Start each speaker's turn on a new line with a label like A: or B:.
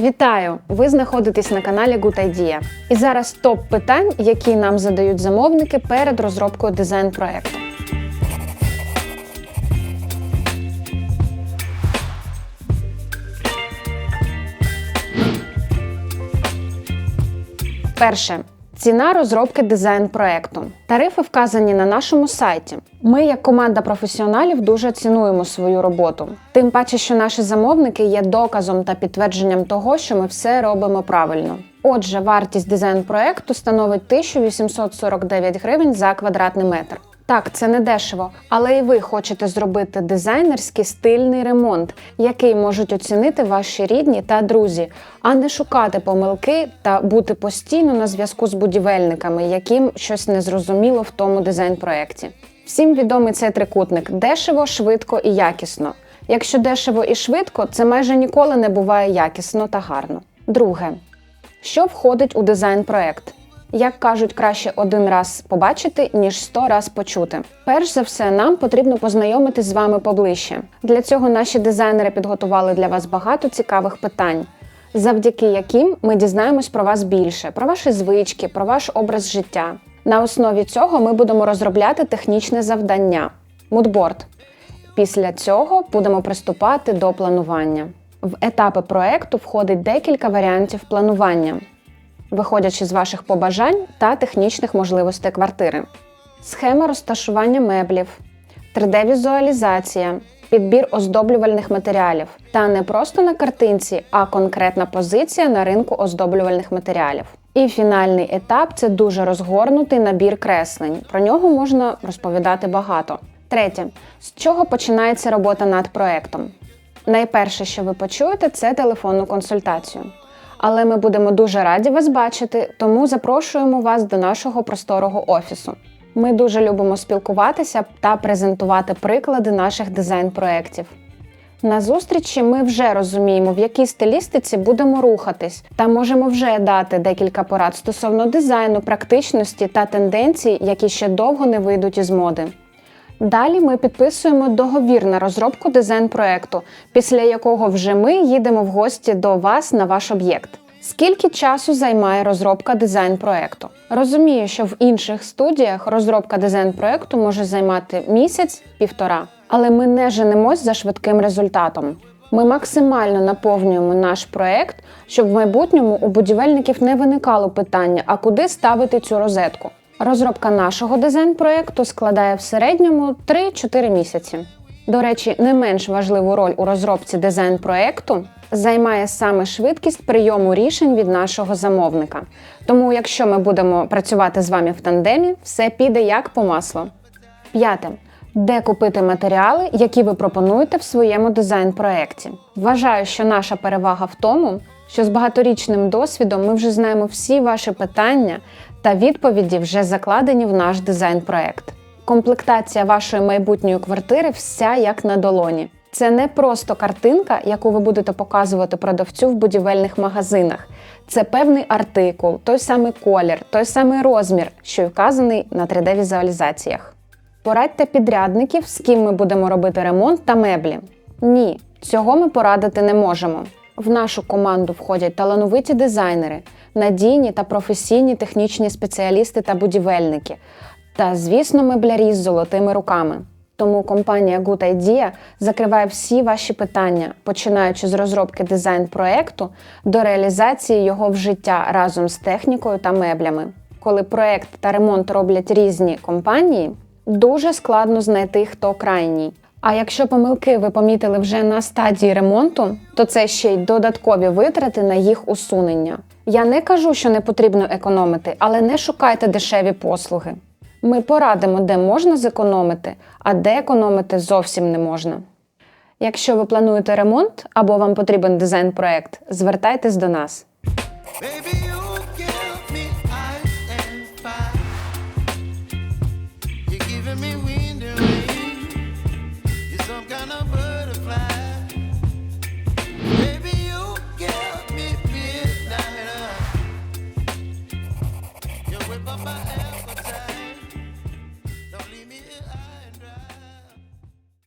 A: Вітаю! Ви знаходитесь на каналі Good Idea. І зараз топ питань, які нам задають замовники перед розробкою дизайн проекту. Перше. Ціна розробки дизайн проекту. Тарифи вказані на нашому сайті. Ми, як команда професіоналів, дуже цінуємо свою роботу. Тим паче, що наші замовники є доказом та підтвердженням того, що ми все робимо правильно. Отже, вартість дизайн проекту становить 1849 гривень за квадратний метр. Так, це не дешево, але і ви хочете зробити дизайнерський стильний ремонт, який можуть оцінити ваші рідні та друзі, а не шукати помилки та бути постійно на зв'язку з будівельниками, яким щось незрозуміло в тому дизайн-проєкті. Всім відомий цей трикутник дешево, швидко і якісно. Якщо дешево і швидко, це майже ніколи не буває якісно та гарно. Друге, що входить у дизайн-проект? Як кажуть, краще один раз побачити, ніж сто раз почути. Перш за все, нам потрібно познайомитись з вами поближче. Для цього наші дизайнери підготували для вас багато цікавих питань, завдяки яким ми дізнаємось про вас більше, про ваші звички, про ваш образ життя. На основі цього ми будемо розробляти технічне завдання мудборд. Після цього будемо приступати до планування. В етапи проекту входить декілька варіантів планування виходячи з ваших побажань та технічних можливостей квартири. Схема розташування меблів, 3D-візуалізація, підбір оздоблювальних матеріалів та не просто на картинці, а конкретна позиція на ринку оздоблювальних матеріалів. І фінальний етап це дуже розгорнутий набір креслень. Про нього можна розповідати багато. Третє, з чого починається робота над проектом? Найперше, що ви почуєте, це телефонну консультацію але ми будемо дуже раді вас бачити, тому запрошуємо вас до нашого просторого офісу. Ми дуже любимо спілкуватися та презентувати приклади наших дизайн-проєктів. На зустрічі ми вже розуміємо, в якій стилістиці будемо рухатись, та можемо вже дати декілька порад стосовно дизайну, практичності та тенденцій, які ще довго не вийдуть із моди. Далі ми підписуємо договір на розробку дизайн-проекту, після якого вже ми їдемо в гості до вас на ваш об'єкт. Скільки часу займає розробка дизайн-проекту? Розумію, що в інших студіях розробка дизайн-проекту може займати місяць-півтора, але ми не женемось за швидким результатом. Ми максимально наповнюємо наш проект, щоб в майбутньому у будівельників не виникало питання, а куди ставити цю розетку. Розробка нашого дизайн-проєкту складає в середньому 3-4 місяці. До речі, не менш важливу роль у розробці дизайн-проєкту займає саме швидкість прийому рішень від нашого замовника. Тому, якщо ми будемо працювати з вами в тандемі, все піде як по маслу. П'яте. Де купити матеріали, які ви пропонуєте в своєму дизайн-проєкті? Вважаю, що наша перевага в тому, що з багаторічним досвідом ми вже знаємо всі ваші питання та відповіді вже закладені в наш дизайн-проект. Комплектація вашої майбутньої квартири вся як на долоні. Це не просто картинка, яку ви будете показувати продавцю в будівельних магазинах. Це певний артикул, той самий колір, той самий розмір, що й вказаний на 3D-візуалізаціях. Порадьте підрядників, з ким ми будемо робити ремонт та меблі. Ні, цього ми порадити не можемо. В нашу команду входять талановиті дизайнери, надійні та професійні технічні спеціалісти та будівельники. Та, звісно, меблярі з золотими руками. Тому компанія Good Idea закриває всі ваші питання, починаючи з розробки дизайн-проекту до реалізації його в життя разом з технікою та меблями. Коли проект та ремонт роблять різні компанії, дуже складно знайти хто крайній. А якщо помилки ви помітили вже на стадії ремонту, то це ще й додаткові витрати на їх усунення. Я не кажу, що не потрібно економити, але не шукайте дешеві послуги. Ми порадимо, де можна зекономити, а де економити зовсім не можна. Якщо ви плануєте ремонт або вам потрібен дизайн-проект, звертайтесь до нас.
B: Baby, anniversary.